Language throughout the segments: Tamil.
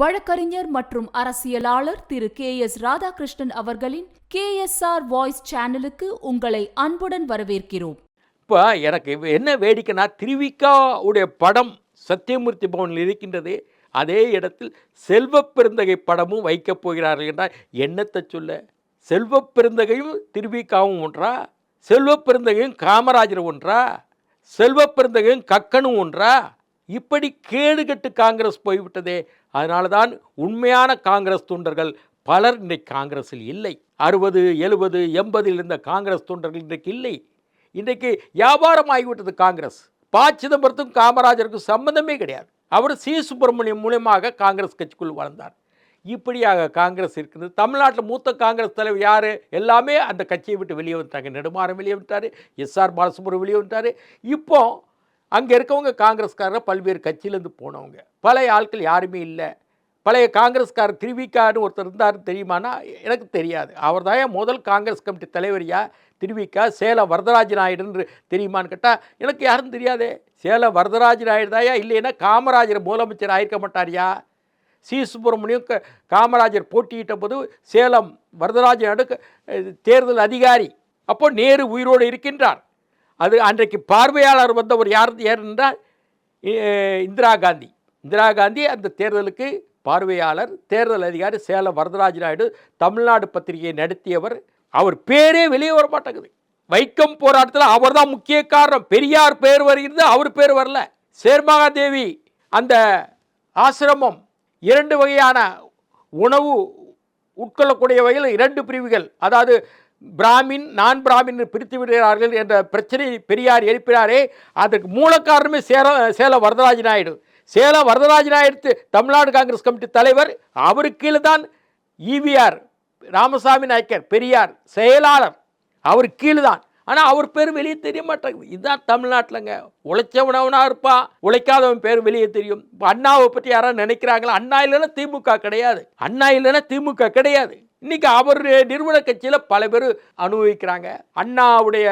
வழக்கறிஞர் மற்றும் அரசியலாளர் திரு கே எஸ் ராதாகிருஷ்ணன் அவர்களின் கே எஸ் ஆர் வாய்ஸ் சேனலுக்கு உங்களை அன்புடன் வரவேற்கிறோம். இப்போ எனக்கு என்ன வேடிக்கைனா திருவிக்கா உடைய படம் சத்தியமூர்த்தி பவனில் இருக்கின்றது அதே இடத்தில் செல்வ பெருந்தகை படமும் வைக்கப் போகிறார்கள் என்றால் என்னத்தை சொல்ல? செல்வ பெருந்தகையும் திருவிக்காவும் ஒன்றா? செல்வப் பெருந்தகையும் காமராஜர் ஒன்றா? செல்வ பெருந்தகையும் கக்கனும் ஒன்றா? இப்படி கேடுகட்டு காங்கிரஸ் போய்விட்டதே. அதனால தான் உண்மையான காங்கிரஸ் தொண்டர்கள் பலர் இன்றைக்கு காங்கிரஸில் இல்லை. அறுபது எழுபது எண்பதில் இருந்த காங்கிரஸ் தொண்டர்கள் இன்றைக்கு இல்லை. இன்றைக்கு வியாபாரம் ஆகிவிட்டது காங்கிரஸ். ப. சிதம்பரத்துக்கும் காமராஜருக்கும் சம்பந்தமே கிடையாது. அவர் சி. சுப்பிரமணியம் மூலியமாக காங்கிரஸ் கட்சிக்குள் வளர்ந்தார் இப்படியாக காங்கிரஸ் இருக்கிறது. தமிழ்நாட்டில் மூத்த காங்கிரஸ் தலைவர் யார்? எல்லாமே அந்த கட்சியை விட்டு வெளியே வந்துட்டாங்க. நெடுமாறன் வெளியே வந்துட்டார். எஸ்ஆர் பாலசுப்ரம் வெளியே வந்துட்டார். இப்போ அங்கே இருக்கவங்க காங்கிரஸ்காரர் பல்வேறு கட்சியிலேருந்து போனவங்க. பழைய ஆட்கள் யாருமே இல்லை. பழைய காங்கிரஸ்காரர் திருவிக்கான்னு ஒருத்தர் இருந்தார் தெரியுமானா எனக்கு தெரியாது. அவர் தான் முதல் காங்கிரஸ் கமிட்டி தலைவரியா திருவிக்கா சேலம் வரதராஜ நாயுடுன்னு தெரியுமான்னு கேட்டால் எனக்கு யாரும் தெரியாதே. சேலம் வரதராஜ நாயுடு தாயா இல்லைன்னா காமராஜர் முதலமைச்சர் ஆயிருக்க மாட்டாரியா சி. சுப்பிரமணியம் க- காமராஜர் போட்டியிட்ட போது சேலம் வரதராஜ நாயுடு தேர்தல் அதிகாரி. அப்போ நேரு உயிரோடு இருக்கின்றார். அது அன்றைக்கு பார்வையாளர் வந்தவர் யார் யார் என்றால் இந்திரா காந்தி. இந்திரா காந்தி அந்த தேர்தலுக்கு பார்வையாளர் தேர்தல் அதிகாரி சேலம் வரதராஜ நாயுடு தமிழ்நாடு பத்திரிகையை நடத்தியவர். அவர் பேரே வெளியே வர மாட்டேங்குது வைக்கம் போராட்டத்தில் அவர் தான் முக்கிய காரணம். பெரியார் பேர் வருகிறது அவர் பேர் வரல. சேர்மகாதேவி அந்த ஆசிரமம் இரண்டு வகையான உணவு உட்கொள்ளக்கூடிய வகையில் இரண்டு பிரிவுகள். அதாவது பிராமின் நான் பிராமின் பிரித்து விடுகிறார்கள் என்ற பிரச்சனை பெரியார் எழுப்பினாரே அதற்கு மூலக்காரணமே காரணமே சேலம் சேலம் வரதராஜ நாயுடு. சேலம் வரதராஜ நாயுடு தமிழ்நாடு காங்கிரஸ் கமிட்டி தலைவர் அவருக்கு கீழே தான் ஈவிஆர் ராமசாமி நாயக்கர் பெரியார் செயலாளர் அவர் கீழே தான் ஆனால் அவர் பேர் வெளியே தெரிய மாட்டேங்குது. இதுதான் தமிழ்நாட்டிலங்க. உழைச்சவனவனாக இருப்பான் உழைக்காதவன் பேர் வெளியே தெரியும். இப்போ அண்ணாவை பற்றி யாராவது நினைக்கிறாங்களா? அண்ணா இல்லைன்னா திமுக கிடையாது. அண்ணா இல்லைன்னா திமுக கிடையாது. இன்னைக்கு அவர் நிறுவன கட்சியில் பல பேர் அனுபவிக்கிறாங்க. அண்ணாவுடைய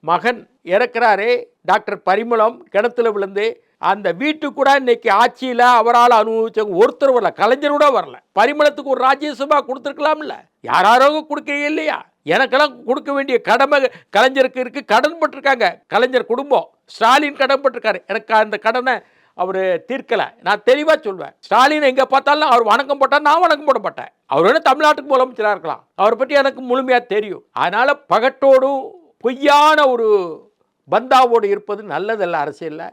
மகன் இறக்குறாரே டாக்டர் பரிமளம் கிணத்துல விழுந்து அந்த வீட்டுக்கு கூட இன்னைக்கு ஆட்சியில் அவரால் அனுபவிச்சவங்க ஒருத்தர் வரல கலைஞர் கூட வரல. பரிமளத்துக்கு ஒரு ராஜ்யசபா கொடுத்துருக்கலாம்ல. யாராரோ கொடுக்க இல்லையா? எனக்கெல்லாம் கொடுக்க வேண்டிய கடமை கலைஞருக்கு இருக்கு கடன் பட்டிருக்காங்க. கலைஞர் குடும்பம் ஸ்டாலின் கடன் பட்டிருக்காரு. எனக்கு அந்த கடனை அவர் தீர்க்கலை. நான் தெளிவாக சொல்வேன். ஸ்டாலின் எங்கே பார்த்தாலும் அவர் வணக்கம் போட்டால் நான் வணக்கம் போட மாட்டேன். அவர் வேணால் தமிழ்நாட்டுக்கு முதலமைச்சராக இருக்கலாம். அவரை பற்றி எனக்கு முழுமையாக தெரியும். அதனால் பகட்டோடும் பொய்யான ஒரு பந்தாவோடு இருப்பது நல்லதல்ல அரசியலில்.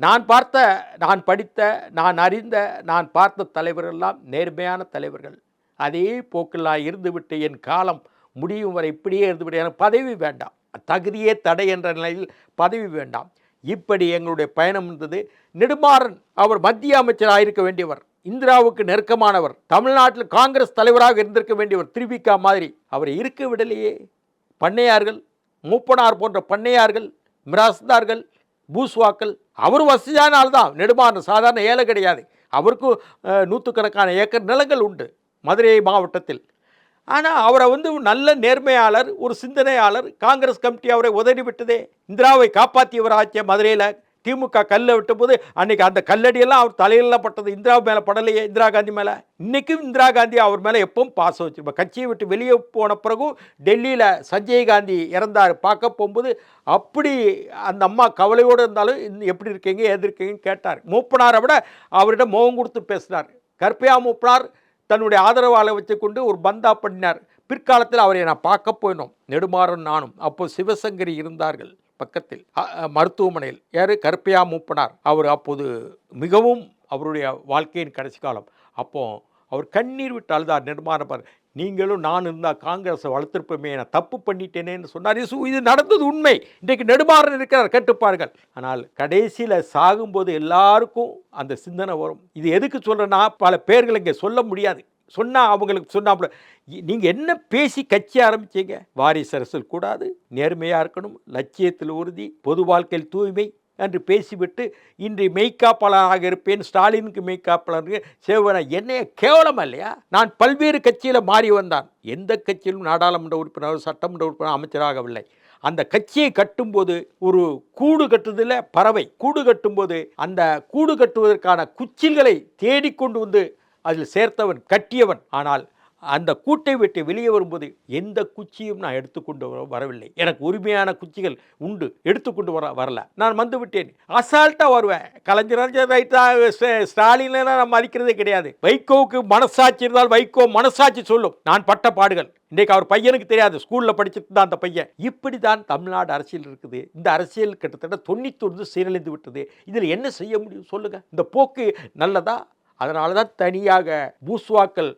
நான் பார்த்த நான் படித்த நான் அறிந்த நான் பார்த்த தலைவர்கள்லாம் நேர்மையான தலைவர்கள். அதே போக்கில் நான் இருந்துவிட்டு என் காலம் முடியும் வரை இப்படியே இருந்துவிட்டு எனக்கு பதவி வேண்டாம். தகுதியே தடை என்ற நிலையில் பதவி வேண்டாம். இப்படி எங்களுடைய பயணம் இருந்தது நெடுமாறன் அவர் மத்திய அமைச்சராக இருக்க வேண்டியவர். இந்திராவுக்கு நெருக்கமானவர் தமிழ்நாட்டில் காங்கிரஸ் தலைவராக இருந்திருக்க வேண்டியவர் திருவிக்கா மாதிரி. அவர் இருக்க விடலையே. பண்ணையார்கள் மூப்பனார் போன்ற பண்ணையார்கள் மிராஸ்தார்கள் பூஸ்வாக்கள் அவர் வசதியான ஆள் தான் நெடுமாறன் சாதாரண ஏழை கிடையாது. அவருக்கும் நூற்றுக்கணக்கான ஏக்கர் நிலங்கள் உண்டு மதுரை மாவட்டத்தில். ஆனால் அவரை வந்து நல்ல நேர்மையாளர் ஒரு சிந்தனையாளர் காங்கிரஸ் கமிட்டி அவரை உதவி விட்டதே. இந்திராவை காப்பாற்றியவர் ஆச்சே மதுரையில் திமுக கல்லை விட்டபோது அன்னைக்கு அந்த கல்லடியெல்லாம் அவர் தலையில பட்டது. இந்திரா மேலே படலையே இந்திரா காந்தி மேலே. இன்றைக்கும் இந்திரா காந்தி அவர் மேலே எப்பவும் பாசம் வச்சிருப்பார் கட்சியை விட்டு வெளியே போன பிறகும் டெல்லியில் சஞ்சய் காந்தி இறந்தார் பார்க்க போகும்போது அப்படி அந்த அம்மா கவலையோடு இருந்தாலும் எப்படி இருக்கீங்க எது இருக்கீங்கன்னு கேட்டார். மூப்பனாரை விட அவரிடம் முகம் கொடுத்து பேசினார். கற்பையா மூப்பனார் தன்னுடைய ஆதரவாளை வச்சுக்கொண்டு ஒரு பந்தா பண்ணினார். பிற்காலத்தில் அவரை நான் பார்க்க போயினோம் நெடுமாறன் நானும். அப்போது சிவசங்கரி இருந்தார்கள். பக்கத்தில் மருத்துவமனையில். யார்? கருப்பையா மூப்பனார். அவர் அப்போது மிகவும் அவருடைய வாழ்க்கையின் கடைசி காலம். அப்போது அவர் கண்ணீர் விட்டு அழுதார் நிர்மாணப்பார் நீங்களும் நான் இருந்தால் காங்கிரஸை வளர்த்திருப்போமே நான் தப்பு பண்ணிட்டேனேன்னு சொன்னார். இது சு- இது நடந்தது உண்மை. இன்றைக்கு நெடுமாறன் இருக்கிறார் கேட்டுப்பார்கள் ஆனால் கடைசியில் சாகும்போது எல்லாருக்கும் அந்த சிந்தனை வரும். இது எதுக்கு சொல்கிறேன்னா பல பேர்கள் இங்கே சொல்ல முடியாது. சொன்னால் அவங்களுக்கு சொன்னா நீங்கள் என்ன பேசி கட்சி ஆரம்பிச்சீங்க? வாரிசு அரசியல் கூடாது நேர்மையாக இருக்கணும் லட்சியத்தில் உறுதி பொது வாழ்க்கையில் தூய்மை என்று பேசிவிட்டு இன்று மெய்க்காப்பாளராக இருப்பேன் ஸ்டாலினுக்கு மெய்க்காப்பாளர் சேவன என்னைய கேவலம் இல்லையா? நான் பல்வேறு கட்சியில் மாறி வந்தான். எந்த கட்சியிலும் நாடாளுமன்ற உறுப்பினர் சட்டமன்ற உறுப்பினர் அமைச்சராகவில்லை. அந்த கட்சியை கட்டும்போது ஒரு கூடு கட்டுதில் பறவை. கூடு கட்டும்போது அந்த கூடு கட்டுவதற்கான குச்சில்களை தேடிக்கொண்டு வந்து அதில் சேர்த்தவன் கட்டியவன். ஆனால் அந்த கூட்டை விட்டு வெளியே வரும்போது எந்த குச்சியும் நான் எடுத்துக்கொண்டு வர- வரவில்லை. எனக்கு உரிமையான குச்சிகள் உண்டு. எடுத்துக்கொண்டு வர வரல. நான் வந்து விட்டேன். அசால்ட்டாக வருவேன். கலைஞர் ரைட்டா ஸ்டாலின் நான் மதிக்கிறதே கிடையாது. வைகோவுக்கு மனசாட்சி இருந்தால் வைகோ மனசாட்சி சொல்லும். நான் பட்ட பாடுகள். இன்றைக்கு அவர் பையனுக்கு தெரியாது. ஸ்கூலில் படிச்சுட்டு தான் அந்த பையன். இப்படி தான் தமிழ்நாடு அரசியல் இருக்குது. இந்த அரசியல் கிட்டத்தட்ட தொண்ணூத்தொன்று சீரழிந்து விட்டது. இதில் என்ன செய்ய முடியும் சொல்லுங்கள் இந்த போக்கு நல்லதா? அதனால தான் தனியாக பூஸ்வாக்கள்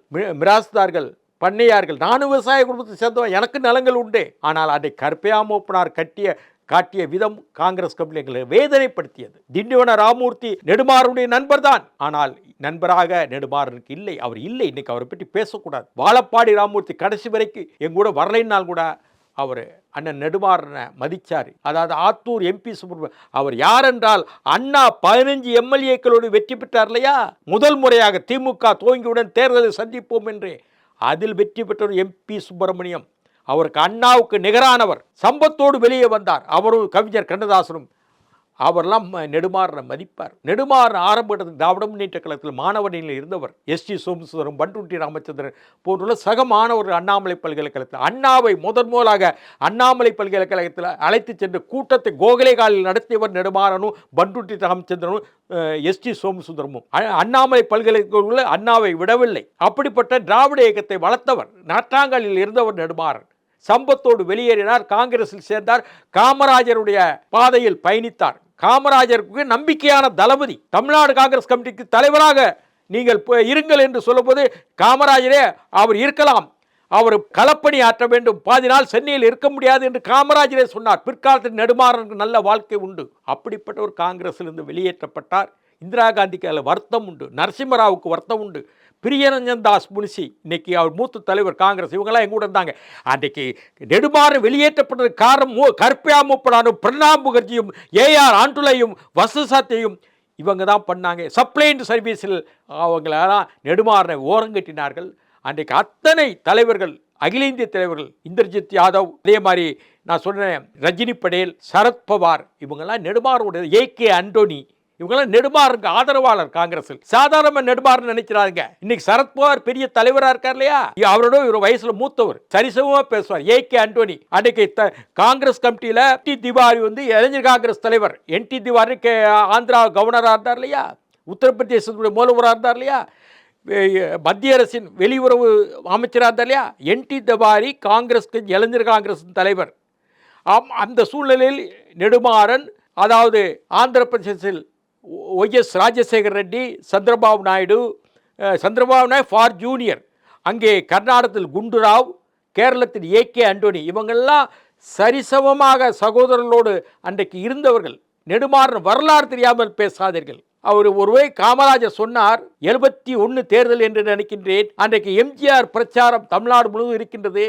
மிராஸ்தார்கள் பண்ணையார்கள் நானும் விவசாய குடும்பத்தை சேர்ந்தவன் எனக்கு நிலங்கள் உண்டு. ஆனால் அதை கற்பையாமோப்பனார் கட்டிய காட்டிய விதம் காங்கிரஸ் கம்பெனி எங்களை வேதனைப்படுத்தியது. திண்டிவன ராமூர்த்தி நெடுமாறனுடைய நண்பர் தான் ஆனால் நண்பராக நெடுமாறனுக்கு இல்லை அவர் இல்லை. இன்னைக்கு அவரை பற்றி பேசக்கூடாது. வாழப்பாடி ராமூர்த்தி கடைசி வரைக்கும் எங்கூட வரலைன்னால் கூட அவர் அண்ணன் நெடுமாறனை மதிச்சார். அதாவது ஆத்தூர் எம்பி சுப்பிரமணியம் அவர் யார் என்றால் அண்ணா பதினஞ்சு எம்எல்ஏக்களோடு வெற்றி பெற்றார் இல்லையா? முதல் முறையாக திமுக துவங்கியுடன் தேர்தலை சந்திப்போம் என்று. அதில் வெற்றி பெற்றவர் எம்பி சுப்பிரமணியம். அவருக்கு அண்ணாவுக்கு நிகரானவர். சம்பத்தோடு வெளியே வந்தார். அவரும் கவிஞர் கண்ணதாசனும். அவரெல்லாம் ம- நெடுமாறனை மதிப்பார். நெடுமாறன் ஆரம்ப இடத்தில் திராவிட முன்னேற்ற கழகத்தில் மாணவனில் இருந்தவர். எஸ். ஜி. சோமசுந்தரம் பண்டுட்டி ராமச்சந்திரன் போன்றுள்ள சக மாணவர்கள் அண்ணாமலை பல்கலைக்கழகத்தில். அண்ணாவை முதன் முதலாக அண்ணாமலை பல்கலைக்கழகத்தில் அழைத்து சென்று கூட்டத்தை கோகலேகாலில் நடத்தியவர் நெடுமாறனும் பண்டுட்டி ராமச்சந்திரனும் எஸ்டி சோமசுந்தரமும். அண்ணாமலை பல்கலைக்கழகத்தில் அண்ணாவை விடவில்லை. அப்படிப்பட்ட திராவிட இயக்கத்தை வளர்த்தவர் நாற்றாங்கலில் இருந்தவர் நெடுமாறன். சம்பத்தோடு வெளியேறினார் காங்கிரஸில் சேர்ந்தார் காமராஜருடைய பாதையில் பயணித்தார். காமராஜருக்கு நம்பிக்கையான தளபதி தமிழ்நாடு காங்கிரஸ் கமிட்டிக்கு தலைவராக நீங்கள் இருங்கள் என்று சொல்லும்போது காமராஜரே அவர் இருக்கலாம். அவர் களப்பணி ஆற்ற வேண்டும். பாதி நாள் சென்னையில் இருக்க முடியாது என்று காமராஜரே சொன்னார். பிற்காலத்தில் நெடுமாறனுக்கு நல்ல வாழ்க்கை உண்டு. அப்படிப்பட்ட ஒரு காங்கிரஸிலிருந்து வெளியேற்றப்பட்டார். இந்திரா காந்திக்கு அதில் வருத்தம் உண்டு. நரசிம்மராவுக்கு வருத்தம் உண்டு. பிரியரஞ்சன் தாஸ் முனிசி இன்னைக்கு அவர் மூத்த தலைவர் காங்கிரஸ் இவங்கெல்லாம் எங்க கூட இருந்தாங்க. அன்றைக்கு நெடுமாறு வெளியேற்றப்பட்டது காரணம் கற்பியா மூப்பனாரும் பிரணாப் முகர்ஜியும் ஏஆர் ஆண்டுலையும் வசசாத்தையும் இவங்க தான் பண்ணாங்க. சப்ளைண்ட் சர்வீஸில் அவங்களெல்லாம் நெடுமாறனை ஓரங்கட்டினார்கள். அன்றைக்கு அத்தனை தலைவர்கள் அகில இந்திய தலைவர்கள் இந்திரஜித் யாதவ் அதே மாதிரி நான் சொன்னேன் ரஜினி படேல் சரத்பவார் இவங்கெல்லாம் நெடுமாறோட ஏ கே அண்டோனி இவங்கெல்லாம் நெடுமாறுக்கு ஆதரவாளர் காங்கிரஸில். சாதாரண நெடுமாறுன்னு நினைக்கிறாங்க இன்னைக்கு சரத்பவார் பெரிய தலைவரா இருக்கார் இல்லையா அவரோட இவர் வயசுல மூத்தவர். சரிசமமா பேசுவார். A K Antony. அன்னைக்கு த- காங்கிரஸ் கமிட்டியில டி திவாரி வந்து இளைஞர் காங்கிரஸ் தலைவர். என் டி திவாரி கே ஆந்திரா கவர்னராக இருந்தார் இல்லையா உத்தரப்பிரதேசத்துடைய முதல்வராக இருந்தார் இல்லையா மத்திய அரசின் வெளியுறவு அமைச்சராக இருந்தார் இல்லையா என் டி திவாரி காங்கிரஸ்க்கு இளைஞர் காங்கிரஸ் தலைவர். அந்த சூழ்நிலையில் நெடுமாறன் அதாவது ஆந்திர பிரதேசத்தில் YS Rajasekhar Reddy Chandrababu Naidu Chandrababu Naidu far junior. அங்கே கர்நாடகத்தில் குண்டுராவ் கேரளத்தில் ஏ கே அண்டோனி. இவங்கெல்லாம் சரிசமமாக சகோதரர்களோடு அன்றைக்கு இருந்தவர்கள். நெடுமாறன் வரலாறு தெரியாமல் பேசாதீர்கள். அவர் ஒருவே காமராஜர் சொன்னார் எழுபத்தி ஒன்று தேர்தல் என்று நினைக்கின்றேன். அன்றைக்கு எம்ஜிஆர் பிரச்சாரம் தமிழ்நாடு முழுவதும் இருக்கின்றது.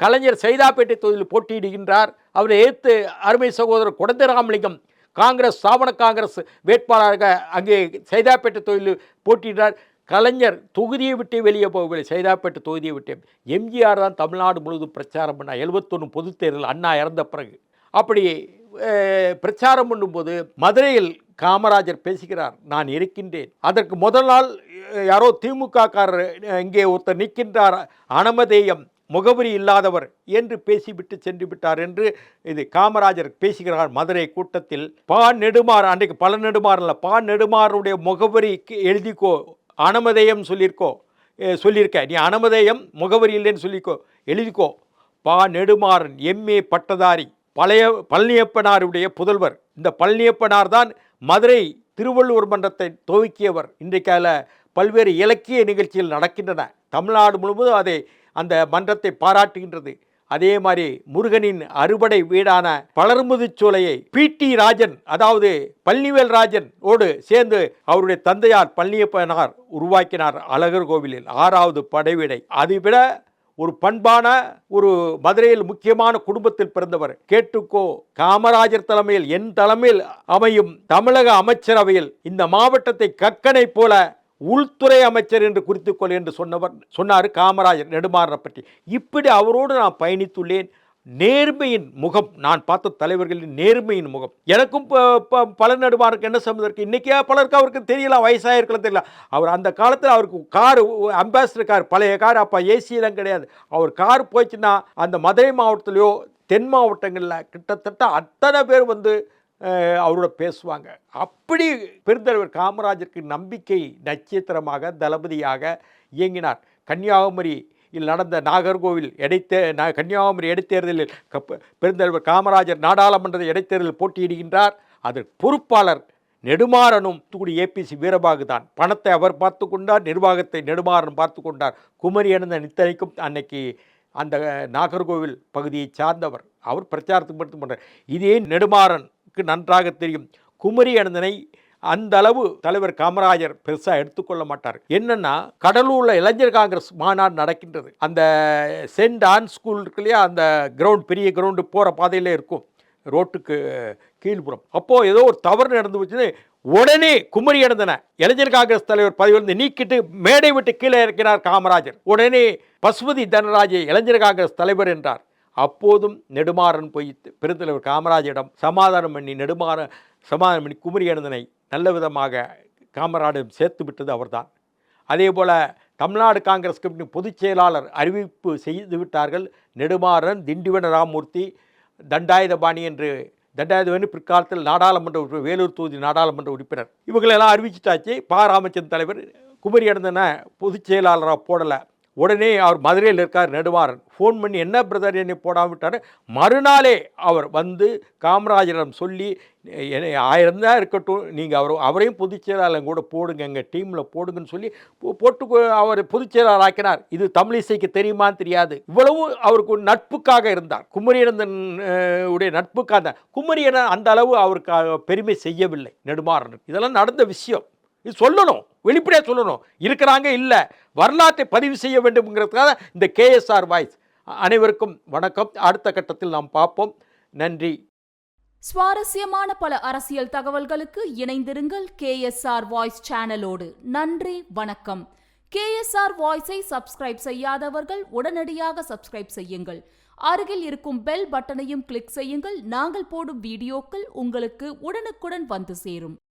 கலைஞர் சைதாப்பேட்டை தொகுதியில் போட்டியிடுகின்றார். அவரை ஏற்று அருமை சகோதரர் குடந்தை ராமலிங்கம் காங்கிரஸ் ஸ்தாபன காங்கிரஸ் வேட்பாளராக அங்கே சைதாப்பேட்டை தொழில் போட்டியிட்டார் கலைஞர் தொகுதியை விட்டு வெளியே போகவில்லை. சைதாப்பேட்டை தொகுதியை விட்டு எம்ஜிஆர் தான் தமிழ்நாடு முழுவதும் பிரச்சாரம் பண்ணார் எழுபத்தொன்று பொதுத் தேர்தல் அண்ணா இறந்த பிறகு. அப்படி பிரச்சாரம் பண்ணும்போது மதுரையில் காமராஜர் பேசுகிறார் நான் இருக்கின்றேன். அதற்கு முதல் நாள் யாரோ திமுக காரர் இங்கே ஒருத்தர் நிற்கின்றார். அனமதேயம் முகவரி இல்லாதவர் என்று பேசிவிட்டு சென்று விட்டார் என்று இது காமராஜர் பேசுகிறார் மதுரை கூட்டத்தில். பா நெடுமாறு அன்றைக்கு பல நெடுமாறல பா நெடுமாறுடைய முகவரிக்கு எழுதிக்கோ அனமதேயம் சொல்லியிருக்கோ சொல்லியிருக்க நீ அனமதேயம் முகவரி இல்லைன்னு சொல்லிக்கோ எழுதிக்கோ. பா நெடுமாறன் எம்ஏ பட்டதாரி பழைய பழனியப்பனாருடைய புதல்வர். இந்த பழனியப்பனார் தான் மதுரை திருவள்ளுவர் மன்றத்தை துவக்கியவர். இன்றைக்கு அதில் பல்வேறு இலக்கிய நிகழ்ச்சிகள் நடக்கின்றன. தமிழ்நாடு முழுவதும் அதை அந்த மன்றத்தை பாராட்டுகின்றது. அதே மாதிரி முருகனின் அறுபடை வீடான பலர்முதுச்சோலையை பி. டி. ராஜன் அதாவது பழனிவேல் ராஜன் ஓடு சேர்ந்து அவருடைய தந்தையார் பழனியப்பனார் உருவாக்கினார் அழகர் கோவிலில் ஆறாவது படைவீடை. அதைவிட ஒரு பண்பான ஒரு மதுரையில் முக்கியமான குடும்பத்தில் பிறந்தவர் கேட்டுக்கோ காமராஜர் தலைமையில் என் தலைமையில் அமையும் தமிழக அமைச்சரவையில் இந்த மாவட்டத்தை கக்கனை போல உள்துறை அமைச்சர் என்று குறித்துக்கொள் என்று சொன்னவர் சொன்னார் காமராஜர் நெடுமாறனை பற்றி இப்படி அவரோடு நான் பயணித்துள்ளேன். நேர்மையின் முகம் நான் பார்த்த தலைவர்களின் நேர்மையின் முகம். எனக்கும் ப- பல நடுவாருக்கு என்ன சம்மந்தம் இருக்குது இன்றைக்கே பலருக்கு அவருக்கு தெரியல வயசாயிருக்கலாம் தெரியல. அவர் அந்த காலத்தில் அவருக்கு கார் அம்பாசிடர் கார் பழைய கார் அப்போ ஏசியெல்லாம் கிடையாது. அவர் கார் போச்சுன்னா அந்த மதுரை மாவட்டத்திலையோ தென் மாவட்டங்களில் கிட்டத்தட்ட அத்தனை பேர் வந்து அவரோட பேசுவாங்க. அப்படி பெருந்தலைவர் காமராஜருக்கு நம்பிக்கை நட்சத்திரமாக தளபதியாக இயங்கினார். கன்னியாகுமரி இல் நடந்த நாகர்கோவில் இடைத்தே கன்னியாகுமரி இடைத்தேர்தலில் கப்ப- பெருந்தலைவர் காமராஜர் நாடாளுமன்ற இடைத்தேர்தலில் போட்டியிடுகின்றார். அதற்கு பொறுப்பாளர் நெடுமாறனும் தூடி ஏபிசி வீரபாகு தான். பணத்தை அவர் பார்த்து கொண்டார் நிர்வாகத்தை நெடுமாறன் பார்த்து கொண்டார். குமரி அணிந்த நித்தனைக்கும் அன்னைக்கு அந்த நாகர்கோவில் பகுதியை சார்ந்தவர். அவர் பிரச்சாரத்துக்கு மட்டும் பண்ணுறார் இதே நெடுமாறன் நன்றாக தெரியும். குமரி அனந்தனை அந்த அளவு தலைவர் காமராஜர் பெருசாக எடுத்துக்கொள்ள மாட்டார். என்னன்னா கடலூரில் இளைஞர் காங்கிரஸ் மாநாடு நடக்கின்றது. அந்த சென்ட் ஆன் ஸ்கூல் இருக்கு இல்லையா அந்த கிரவுண்ட் பெரிய கிரவுண்டு போகிற பாதையிலே இருக்கும். ரோட்டுக்கு கீழ்ப்புறம் அப்போது ஏதோ ஒரு தவறு நடந்து போச்சுன்னு உடனே குமரி அடைந்தன இளைஞர் காங்கிரஸ் தலைவர் பதவியிலிருந்து நீக்கிட்டு மேடை விட்டு கீழே இறக்கினார் காமராஜர். உடனே பசுபதி தனராஜை இளைஞர் காங்கிரஸ் தலைவர் என்றார். அப்போதும் நெடுமாறன் போய் பெருந்தலைவர் காமராஜரிடம் சமாதானம் பண்ணி நெடுமாறன் சமாதானம் பண்ணி குமரி அனந்தனை நல்ல விதமாக காமராஜரிடம் சேர்த்து விட்டது அவர்தான். அதே போல் தமிழ்நாடு காங்கிரஸ் கமிட்டி பொதுச் செயலாளர் அறிவிப்பு செய்து விட்டார்கள். நெடுமாறன் திண்டிவன ராமூர்த்தி தண்டாயுதபாணி என்று தண்டாயுதபாணி பிற்காலத்தில் நாடாளுமன்ற உறுப்பினர் வேலூர் தொகுதி நாடாளுமன்ற உறுப்பினர். இவங்களெல்லாம் அறிவிச்சிட்டாச்சு. பா. ராமச்சந்திரன் தலைவர் குமரி அடைந்தன பொதுச் செயலாளராக போடலை. உடனே அவர் மதுரையில் இருக்கார் நெடுமாறன் ஃபோன் பண்ணி என்ன பிரதர் என்னை போடாம விட்டார்? மறுநாளே அவர் வந்து காமராஜரிடம் சொல்லி என்னை ஆயிரம் தான் இருக்கட்டும் நீங்கள் அவர் அவரையும் பொதுச் செயலாளர் கூட போடுங்க எங்கள் டீமில் போடுங்கன்னு சொல்லி போட்டு அவர் பொதுச் செயலாளர் ஆக்கினார். இது தமிழிசைக்கு தெரியுமான்னு தெரியாது. இவ்வளவு அவருக்கு ஒரு நட்புக்காக இருந்தார். குமரியனந்தன் உடைய நட்புக்காக தான். குமரியனன் அந்த அளவு அவருக்கு பெருமை செய்யவில்லை நெடுமாறனுக்கு. இதெல்லாம் நடந்த விஷயம். இது சொல்லணும் வெளிப்படையாக சொல்லணும். இருக்கிறாங்க இல்லை வரலாற்றை பதிவு செய்ய வேண்டும்ங்கிறதுக்காக இந்த கேஎஸ்ஆர் வாய்ஸ் அனைவருக்கும் வணக்கம். அடுத்த கட்டத்தில் நாம் பார்ப்போம். நன்றி. சுவாரஸ்யமான பல அரசியல் தகவல்களுக்கு இணைந்திருங்கள் கேஎஸ்ஆர் வாய்ஸ் சேனலோடு நன்றி வணக்கம். கேஎஸ்ஆர் வாய்ஸை சப்ஸ்கிரைப் செய்யாதவர்கள் உடனடியாக சப்ஸ்கிரைப் செய்யுங்கள். அருகில் இருக்கும் பெல் பட்டனையும் கிளிக் செய்யுங்கள். நாங்கள் போடும் வீடியோக்கள் உங்களுக்கு உடனுக்குடன் வந்து சேரும்.